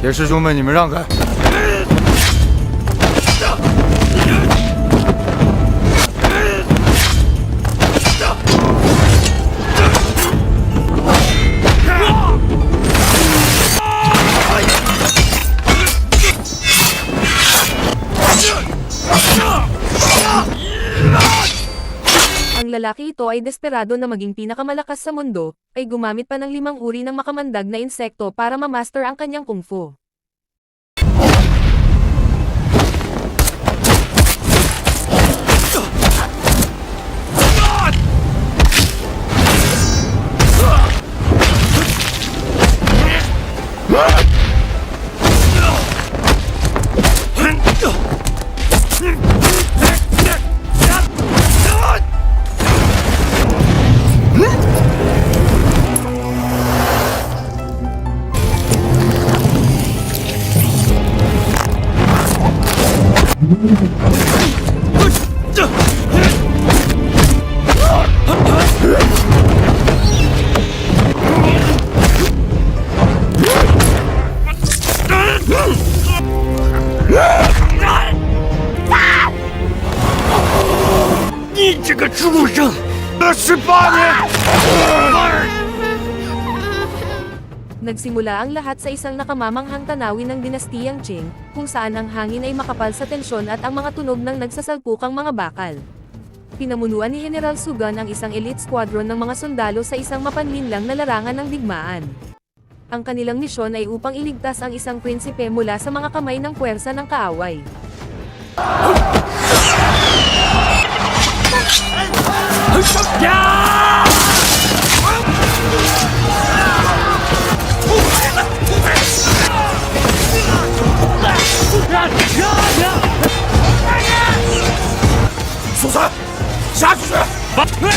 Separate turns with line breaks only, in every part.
铁师兄们，你们让开！
Lalaki ito ay desperado na maging pinakamalakas sa mundo, ay gumamit pa ng limang uri ng makamandag na insekto para mamaster ang kanyang kung fu. Nagsimula ang lahat sa isang nakamamanghang tanawin ng dinastiyang Qing, kung saan ang hangin ay makapal sa tensyon at ang mga tunog ng nagsasalpukang mga bakal. Pinamunuan ni General Sugan ang isang elite squadron ng mga sundalo sa isang mapanlinlang na larangan ng digmaan. Ang kanilang misyon ay upang iligtas ang isang prinsipe mula sa mga kamay ng puwersa ng kaaway. Meine!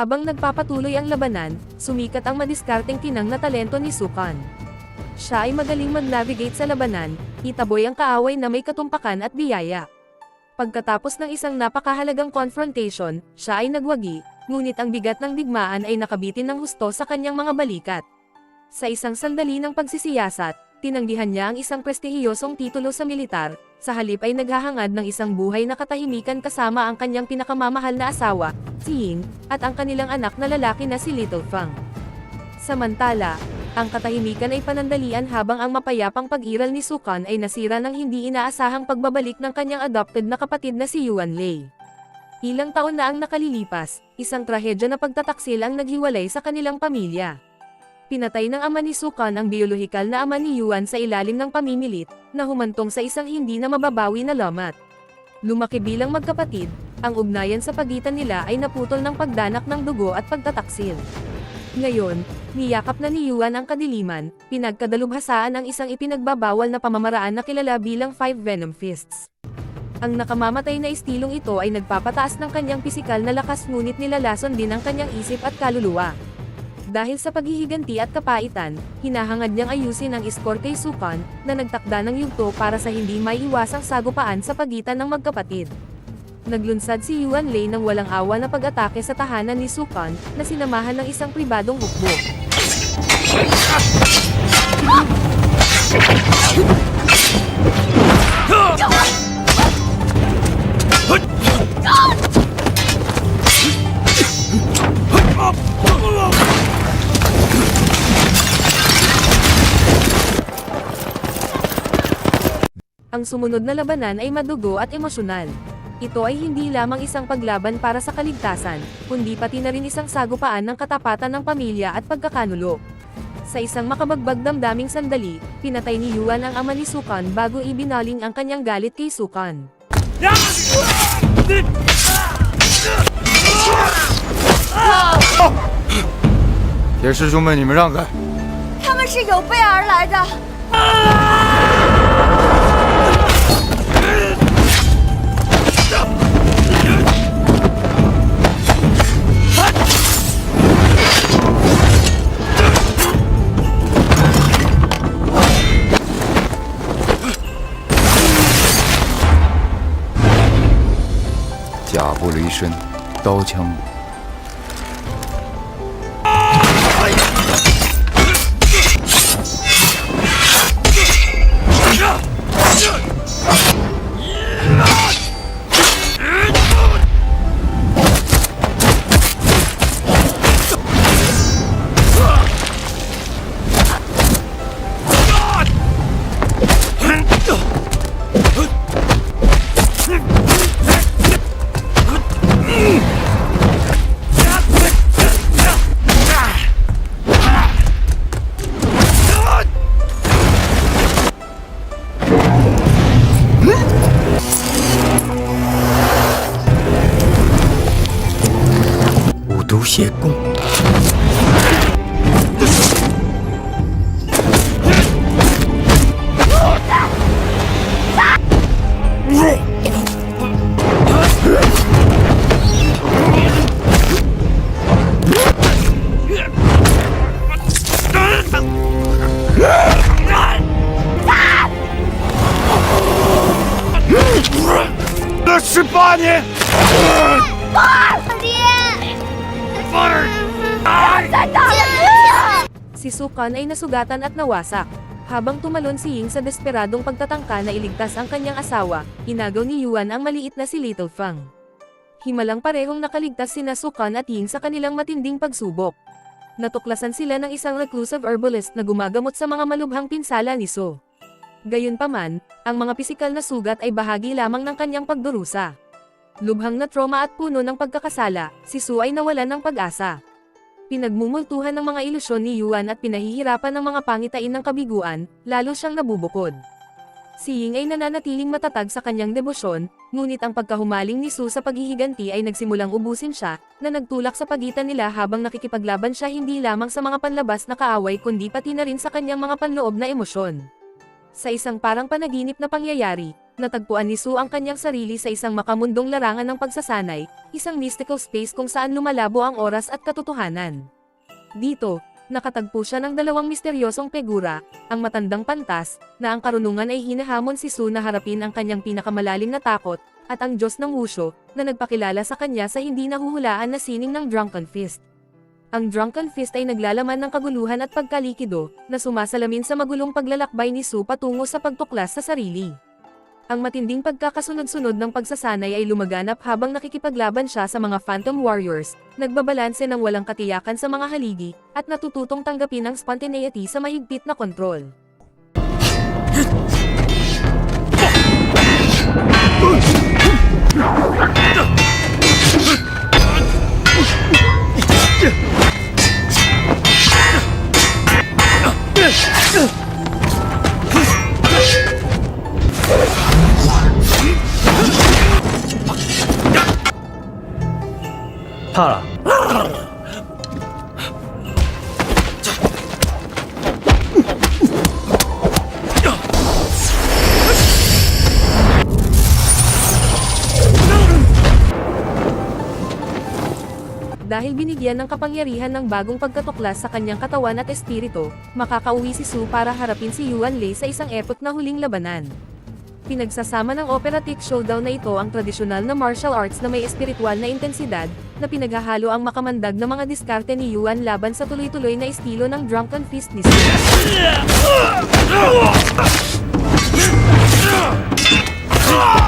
Habang nagpapatuloy ang labanan, sumikat ang madiskarteng tinang na talento ni Sukan. Siya ay magaling mag-navigate sa labanan, itaboy ang kaaway na may katumpakan at biyaya. Pagkatapos ng isang napakahalagang confrontation, siya ay nagwagi, ngunit ang bigat ng digmaan ay nakabitin ng husto sa kanyang mga balikat. Sa isang sandali ng pagsisiyasat, tinanggihan niya ang isang prestihiyosong titulo sa militar, sa halip ay naghahangad ng isang buhay na katahimikan kasama ang kanyang pinakamamahal na asawa, si Ying, at ang kanilang anak na lalaki na si Little Fang. Samantala, ang katahimikan ay panandalian habang ang mapayapang pag-iral ni Sukan ay nasira ng hindi inaasahang pagbabalik ng kanyang adopted na kapatid na si Yuan Lei. Ilang taon na ang nakalilipas, isang trahedya na pagtataksil ang naghiwalay sa kanilang pamilya. Pinatay ng ama ni Sukan ang biolohikal na ama ni Yuan sa ilalim ng pamimilit, na humantong sa isang hindi na mababawi na lamat. Lumaki bilang magkapatid, ang ugnayan sa pagitan nila ay naputol ng pagdanak ng dugo at pagtataksil. Ngayon, niyakap na ni Yuan ang kadiliman, pinagkadalubhasaan ang isang ipinagbabawal na pamamaraan na kilala bilang Five Venom Fists. Ang nakamamatay na estilong ito ay nagpapataas ng kanyang pisikal na lakas ngunit nilalason din ang kanyang isip at kaluluwa. Dahil sa paghihiganti at kapaitan, hinahangad niyang ayusin ang iskor kay Sukan, na nagtakda ng yugto para sa hindi maiiwasang sagupaan sa pagitan ng magkapatid. Naglunsad si Yuan Lei ng walang awa na pag-atake sa tahanan ni Sukan, na sinamahan ng isang pribadong hukbo. Hut! Ang sumunod na labanan ay madugo at emosyonal. Ito ay hindi lamang isang paglaban para sa kaligtasan, kundi pati na rin isang sagupaan ng katapatan ng pamilya at pagkakanulo. Sa isang makabagbag damdaming sandali, pinatay ni Yuan ang ama ni Sukan bago ibinaling ang kanyang galit kay Sukan. Oh!
铁师兄们，你们让开！
他们是有备而来的。
甲不离身，刀枪不。
Si Sukan ay nasugatan at nawasak. Habang tumalon si Ying sa desperadong pagtatangka na iligtas ang kanyang asawa, inagaw ni Yuan ang maliit na si Little Fang. Himalang parehong nakaligtas sina Sukan at Ying sa kanilang matinding pagsubok. Natuklasan sila ng isang reclusive herbalist na gumagamot sa mga malubhang pinsala ni So. Gayunpaman, ang mga pisikal na sugat ay bahagi lamang ng kanyang pagdurusa. Lubhang na trauma at puno ng pagkakasala, si Su ay nawalan ng pag-asa. Pinagmumultuhan ng mga ilusyon ni Yuan at pinahihirapan ng mga pangitain ng kabiguan, lalo siyang nabubukod. Si Ying ay nananatiling matatag sa kanyang debosyon, ngunit ang pagkahumaling ni Su sa paghihiganti ay nagsimulang ubusin siya, na nagtulak sa pagitan nila habang nakikipaglaban siya hindi lamang sa mga panlabas na kaaway kundi pati na rin sa kanyang mga panloob na emosyon. Sa isang parang panaginip na pangyayari, natagpuan ni Su ang kanyang sarili sa isang makamundong larangan ng pagsasanay, isang mystical space kung saan lumalabo ang oras at katotohanan. Dito, nakatagpo siya ng dalawang misteryosong figura, ang matandang pantas, na ang karunungan ay hinahamon si Su na harapin ang kanyang pinakamalalim na takot, at ang Diyos ng Wusho, na nagpakilala sa kanya sa hindi nahuhulaan na sining ng Drunken Fist. Ang Drunken Fist ay naglalaman ng kaguluhan at pagkalikido, na sumasalamin sa magulong paglalakbay ni Su patungo sa pagtuklas sa sarili. Ang matinding pagkakasunod-sunod ng pagsasanay ay lumaganap habang nakikipaglaban siya sa mga Phantom Warriors, nagbabalanse ng walang katiyakan sa mga haligi, at natututong tanggapin ang spontaneity sa mahigpit na kontrol.
怕
Dahil binigyan ng kapangyarihan ng bagong pagkatuklas sa kanyang katawan at espiritu, makakauwi si Su para harapin si Yuan Lei sa isang epic na huling labanan. Pinagsasama ng operatic showdown na ito ang tradisyonal na martial arts na may espiritual na intensidad, na pinaghahalo ang makamandag na mga diskarte ni Yuan laban sa tuloy-tuloy na estilo ng Drunken Fist ni Su.
别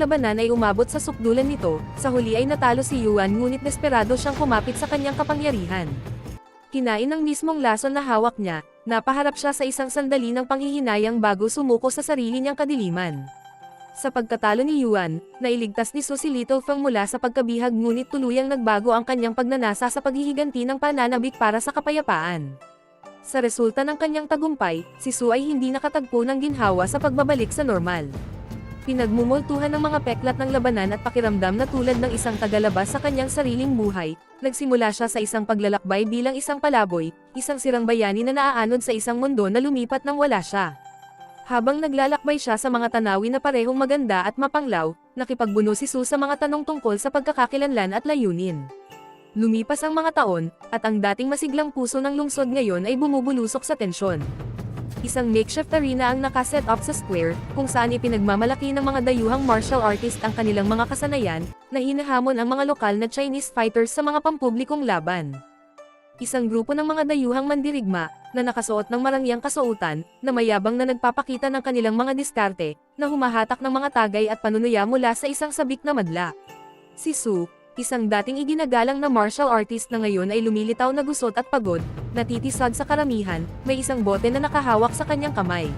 labanan ay umabot sa sukdulan nito, sa huli ay natalo si Yuan ngunit desperado siyang kumapit sa kanyang kapangyarihan. Kinain ng mismong lason na hawak niya, napaharap siya sa isang sandali ng panghihinayang bago sumuko sa sarili niyang kadiliman. Sa pagkatalo ni Yuan, nailigtas ni Su si Little Feng mula sa pagkabihag ngunit tuluyang nagbago ang kanyang pagnanasa sa paghihiganti ng pananabik para sa kapayapaan. Sa resulta ng kanyang tagumpay, si Su ay hindi nakatagpo ng ginhawa sa pagbabalik sa normal. Pinagmumultuhan ng mga peklat ng labanan at pakiramdam na tulad ng isang tagalabas sa kanyang sariling buhay, nagsimula siya sa isang paglalakbay bilang isang palaboy, isang sirang bayani na naaanod sa isang mundo na lumipat nang wala siya. Habang naglalakbay siya sa mga tanawin na parehong maganda at mapanglaw, nakipagbuno si Su sa mga tanong tungkol sa pagkakakilanlan at layunin. Lumipas ang mga taon, at ang dating masiglang puso ng lungsod ngayon ay bumubulusok sa tensyon. Isang makeshift arena ang nakaset up sa square, kung saan ipinagmamalaki ng mga dayuhang martial artist ang kanilang mga kasanayan, na hinahamon ang mga lokal na Chinese fighters sa mga pampublikong laban. Isang grupo ng mga dayuhang mandirigma, na nakasuot ng marangyang kasuotan, na mayabang na nagpapakita ng kanilang mga diskarte, na humahatak ng mga tagay at panunuya mula sa isang sabik na madla. Si Su, isang dating iginagalang na martial artist na ngayon ay lumilitaw na gusot at pagod, natitisod sa karamihan, may isang bote na nakahawak sa kanyang kamay.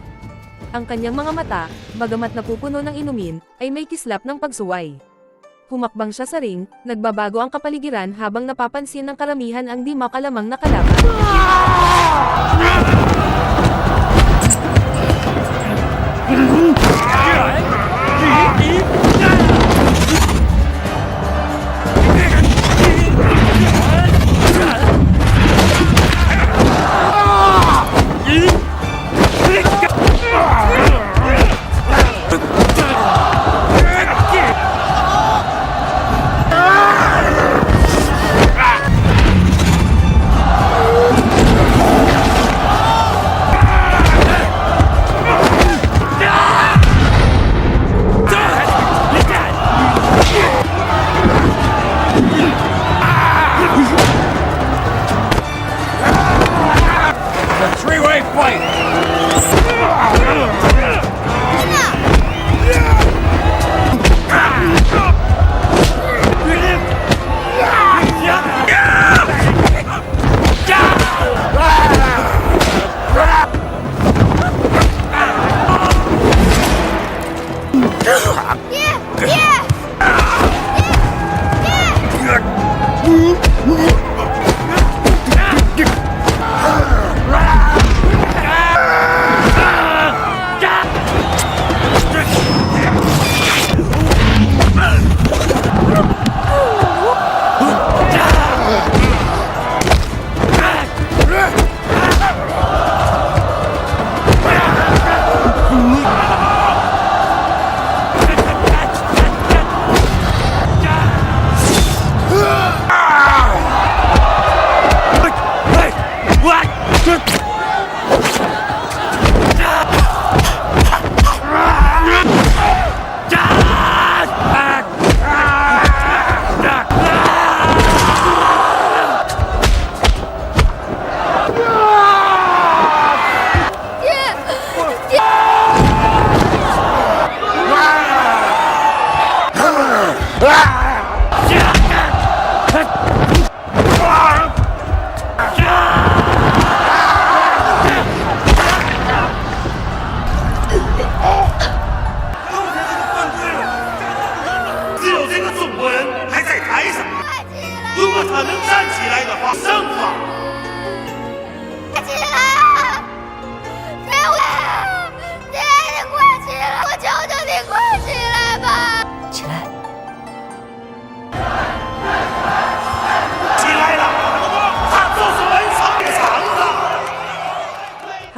Ang kanyang mga mata, bagamat napupuno ng inumin, ay may kislap ng pagsuway. Humakbang siya sa ring, nagbabago ang kapaligiran habang napapansin ng karamihan ang di makalamang na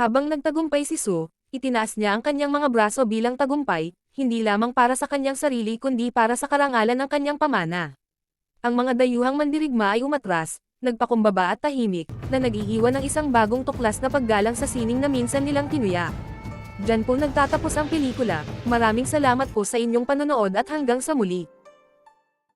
Habang nagtagumpay si Su, itinaas niya ang kanyang mga braso bilang tagumpay, hindi lamang para sa kanyang sarili kundi para sa karangalan ng kanyang pamana. Ang mga dayuhang mandirigma ay umatras, nagpakumbaba at tahimik, na nag-iiwan ng isang bagong tuklas na paggalang sa sining na minsan nilang tinuya. Diyan po nagtatapos ang pelikula, maraming salamat po sa inyong panonood at hanggang sa muli.